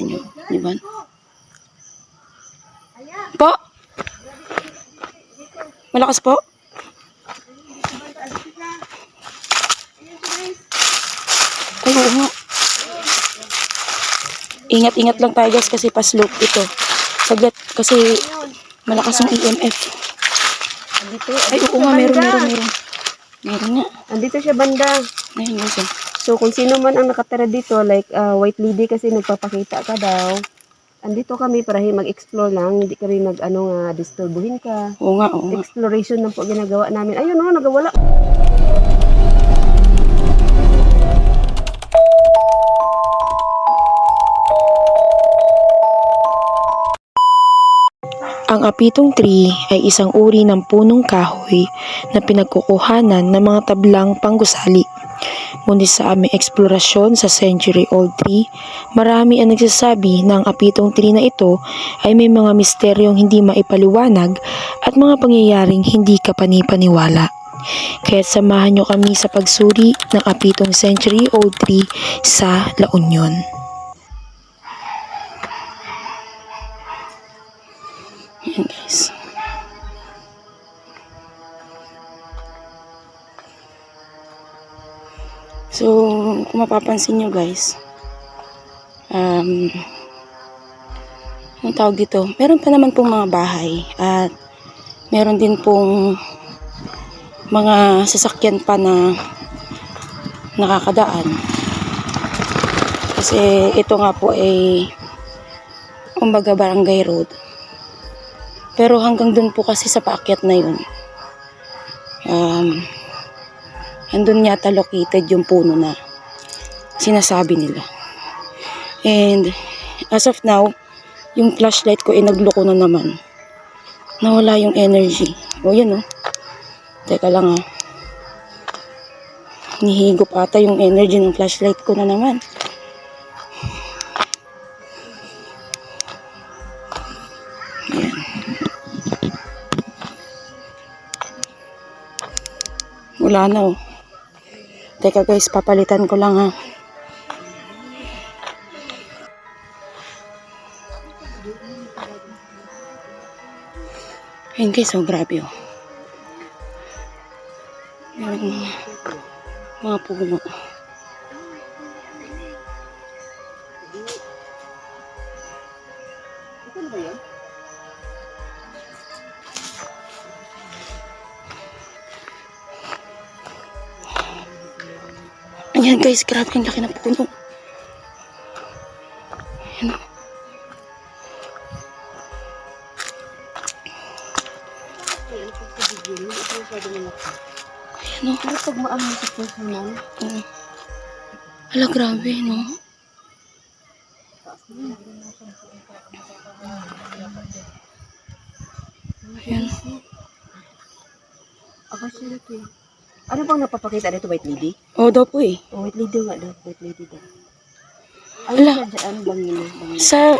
Tingnan nyo, di ba? Po? Malakas po? Ay, oo nga. Ingat-ingat lang tayo guys kasi pa-slope ito. Saglit kasi malakas yung EMF. Andito, Ay, oo nga, meron, meron, meron. Meron nga. Andito siya banda. Ayun guys. oh. So, kung sino man ang nakatira dito, like uh, White Lady kasi nagpapakita ka daw, andito kami para hi- mag-explore lang, hindi kami mag, ano nga, disturbuhin ka. Oo nga, oo nga. Exploration lang po ginagawa namin. Ayun o, nagawala. Ang apitong tree ay isang uri ng punong kahoy na pinagkukuhanan ng mga tablang panggusali. Ngunit sa aming eksplorasyon sa century-old tree, marami ang nagsasabi na ang apitong tree na ito ay may mga misteryong hindi maipaliwanag at mga pangyayaring hindi kapanipaniwala. Kaya samahan nyo kami sa pagsuri ng apitong century-old tree sa La Union. Kung mapapansin nyo guys, um, ang tawag dito, meron pa naman pong mga bahay at meron din pong mga sasakyan pa na nakakadaan. Kasi ito nga po ay kumbaga barangay road. Pero hanggang dun po kasi sa paakyat na yun, um, andun yata located yung puno na sinasabi nila. And as of now, yung flashlight ko ay nagloko na naman. Nawala yung energy. O yan o. Teka lang ah. Nihigop ata yung energy ng flashlight ko na naman. Ayan. Wala na oh. Teka guys, papalitan ko lang ha. Ayun guys, oh grabe oh. Yung mga, puno. Ayan guys, grabe ang laki ng puno. Ayan oh. Ayan oh. Pero pag maano sa personal, Oo. Hala, grabe, no? Ayan. ako siya dito eh. Ano bang napapakita dito, White Lady? Oo daw po eh. Oh, White Lady nga daw, White Lady daw. Ala. Sa,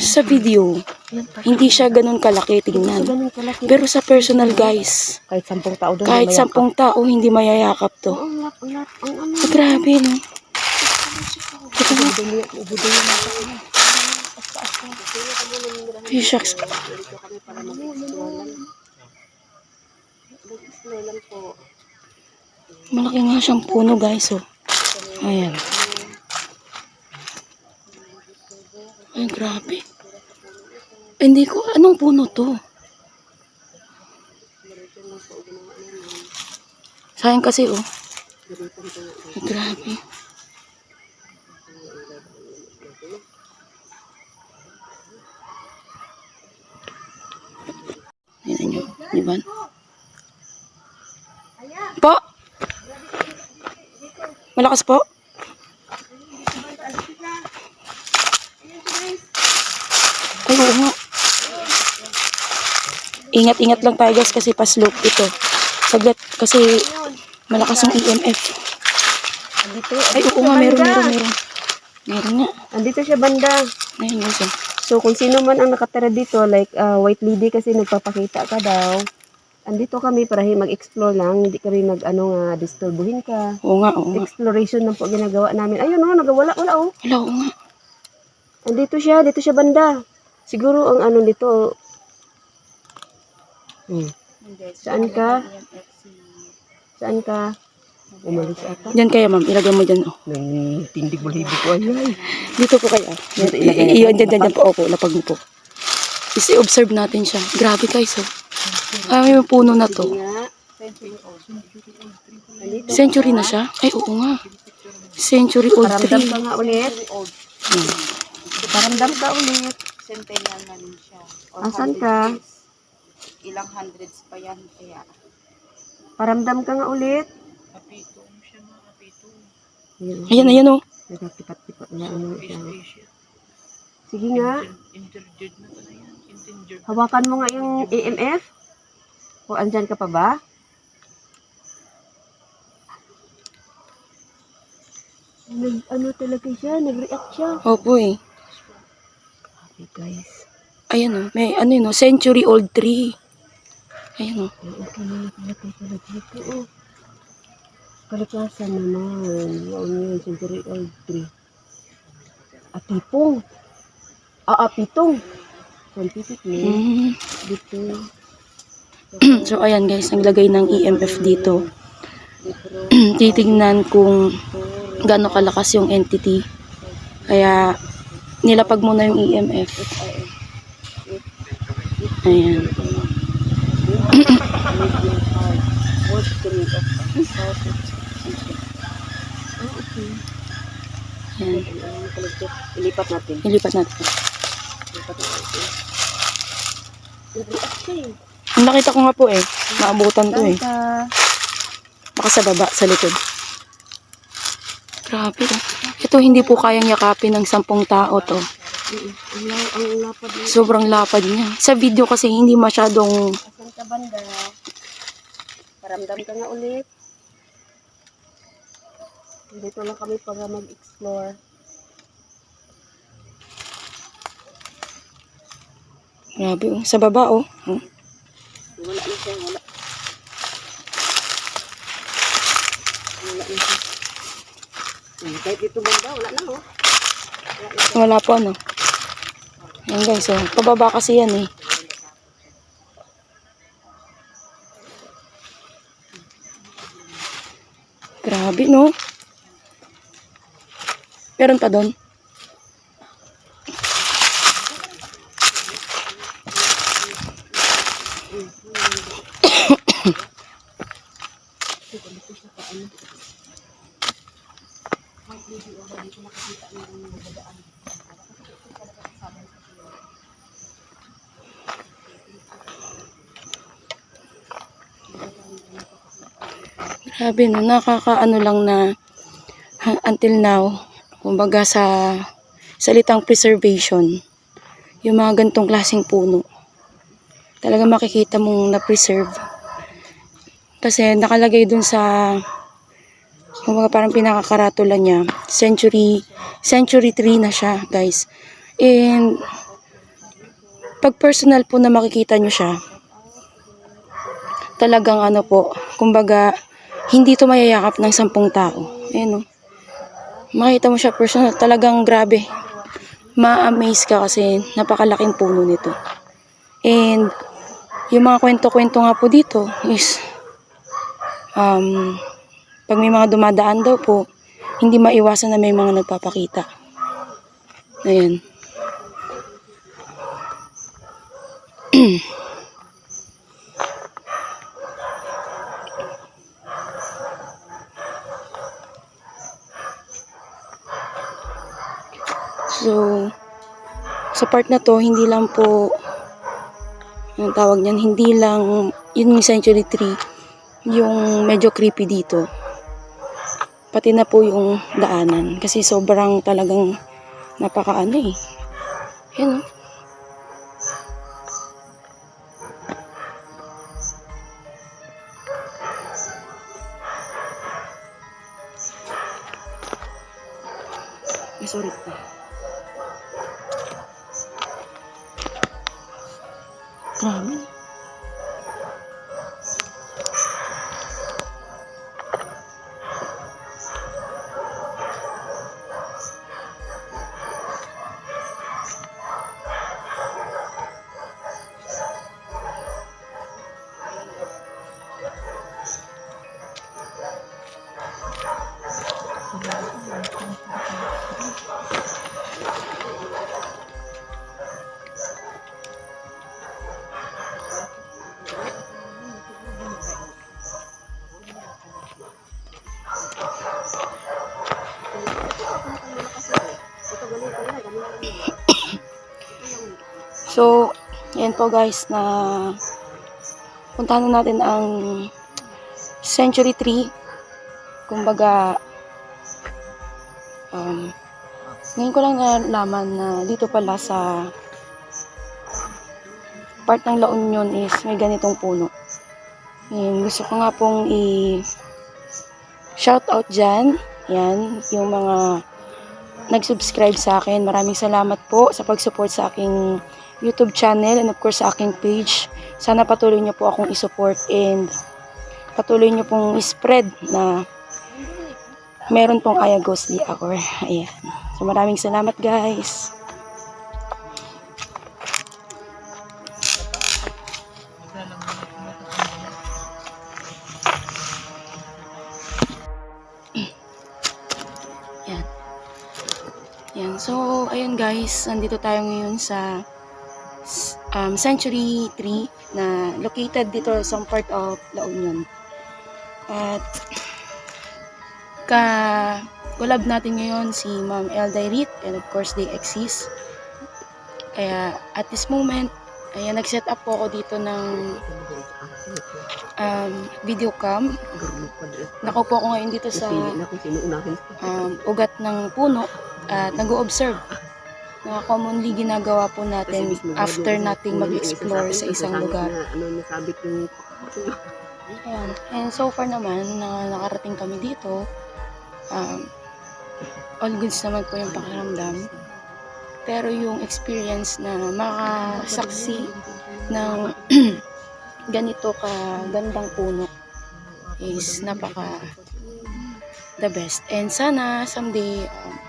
sa video, hindi siya ganun kalaki tingnan. Pero sa personal guys, kahit sampung tao doon. kahit sampung tao hindi mayayakap to. Ah, grabe, no? Ito na. Ay, shucks. Malaki nga siyang puno, guys, oh. Ayan. Ay, grabe. Hindi ko, anong puno to? Sayang kasi, oh. Ay, grabe. Tingnan nyo, di ba? Po? Malakas po? Ay, oo nga. Ingat-ingat lang tayo guys kasi pa-slope ito. Saglit kasi malakas yung EMF. Andito, Ay, oo siya nga, meron, meron, meron. Meron nga. Andito siya banda. Ayun guys, oh. So, kung sino man ang nakatira dito, like uh, White Lady kasi nagpapakita ka daw, andito kami para hi- mag-explore lang, hindi kami mag ano nga disturbuhin ka. Oo nga, oo nga. Exploration lang po ginagawa namin. Ayun oh, nagawala wala oh. Wala, oo nga. Andito siya, dito siya banda. Siguro ang ano dito. Hmm. Saan ka? Saan ka? Umalis ata. Diyan kaya, ma'am. Ilagay mo dyan, oh. Nang tindig balibi ko ay ay. Dito po kaya. Dito ilagay Iyon, dyan, dyan, dyan po. Opo, lapag mo po. Isi-observe natin siya. Grabe guys, oh. Ay, yung puno na to. Century na siya? Ay, oo nga. Century old Paramdam tree. ka nga ulit. Hmm. Paramdam ka ulit. centennial na rin siya. Asan 100 ka? Ilang hundreds pa yan kaya. Paramdam ka nga ulit. Kapito mo siya mga kapito. Ayun. Ayan, ayan, oh. Nagkatipat-tipat na ano siya. Sige nga. Endangered na na yan. Endangered. Hawakan mo nga yung EMF. O andyan ka pa ba? Nag, ano talaga siya, nag-react siya. Opo, eh. Grabe guys. Ayan, oh. May, ano yun, oh. Century old tree. Ayan. Ay, okay na nakalagay pala dito. Oh. Kalikasan naman. Wow, yun, century old tree. Atipong. Ah, apitong. Scientific name. Mm. Dito. so, ayan guys, naglagay ng EMF dito. Titingnan kung gaano kalakas yung entity. Kaya, nilapag mo na yung EMF. Ayan. Ayan. Ilipat natin. Ilipat natin. Ang nakita ko nga po eh. Naabutan ko eh. Baka sa baba, sa likod. Grabe. Ito hindi po kayang yakapin ng sampung tao to. Ang, la- ang lapad mo. Sobrang lapad niya. Sa video kasi hindi masyadong Asan ka banda? Paramdam ka nga ulit. Dito lang kami para mag-explore. Grabe oh. Sa baba oh. Oh. Wala na siya, wala. Wala na siya. Hmm, Kahit dito banda, wala na oh. Wala po ano. Ayan guys oh. Pababa kasi yan eh. Grabe no. Meron pa doon. Grabe no, nakakaano lang na until now, kumbaga sa salitang preservation, yung mga gantong klaseng puno, talaga makikita mong na-preserve. Kasi nakalagay dun sa, kumbaga parang pinakakaratula niya, century, century tree na siya, guys. And, pag personal po na makikita nyo siya, talagang ano po, kumbaga, hindi to mayayakap ng sampung tao. Ayan o. Makita mo siya personal, talagang grabe. Ma-amaze ka kasi napakalaking puno nito. And, yung mga kwento-kwento nga po dito is, um, pag may mga dumadaan daw po, hindi maiwasan na may mga nagpapakita. Ayan. So, sa part na to, hindi lang po, ang tawag niyan, hindi lang, yun yung century tree, yung medyo creepy dito. Pati na po yung daanan. Kasi sobrang talagang napakaano eh. Yan oh. Sorry po. Grabe. Yan po guys na puntahan na natin ang Century Tree. Kumbaga um, ngayon ko lang nalaman na dito pala sa part ng La Union is may ganitong puno. Yan, gusto ko nga pong i shout out dyan. Yan, yung mga nag-subscribe sa akin. Maraming salamat po sa pag-support sa aking YouTube channel and of course sa aking page. Sana patuloy niyo po akong i-support and patuloy niyo pong i-spread na meron pong Aya Ghostly Hour. Ayan. So maraming salamat guys. Yan. Yan. So, ayun guys, nandito tayo ngayon sa um, Century Tree na located dito sa part of La Union. At ka collab natin ngayon si Ma'am Elday Reed and of course they exist. Kaya at this moment, ayan, nag-set up po ako dito ng um, video cam. Nakaupo ako ngayon dito sa um, ugat ng puno at nag-o-observe na commonly ginagawa po natin after nating mag-explore sa isang lugar. Ano nasabit yung Ayan. And so far naman, na nakarating kami dito, um, all goods naman po yung pakiramdam. Pero yung experience na makasaksi ng ganito ka gandang puno is napaka the best. And sana someday um,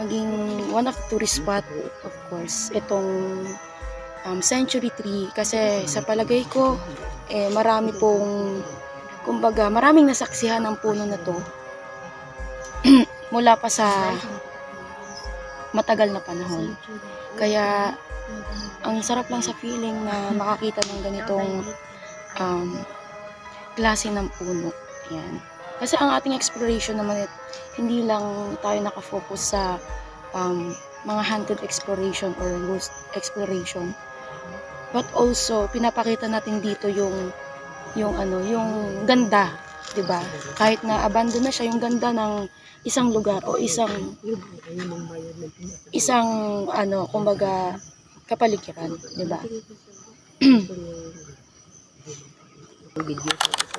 maging one of the tourist spot of course itong um, Century Tree kasi sa palagay ko eh marami pong kumbaga maraming nasaksihan ang puno na to mula pa sa matagal na panahon. Kaya ang sarap lang sa feeling na makakita ng ganitong um, klase ng puno. Yan. Kasi ang ating exploration naman hindi lang tayo nakafocus sa um, mga hunted exploration or ghost exploration. But also, pinapakita natin dito yung yung ano, yung ganda, 'di ba? Kahit na abandon na siya, yung ganda ng isang lugar o isang isang ano, kumbaga kapaligiran, 'di ba?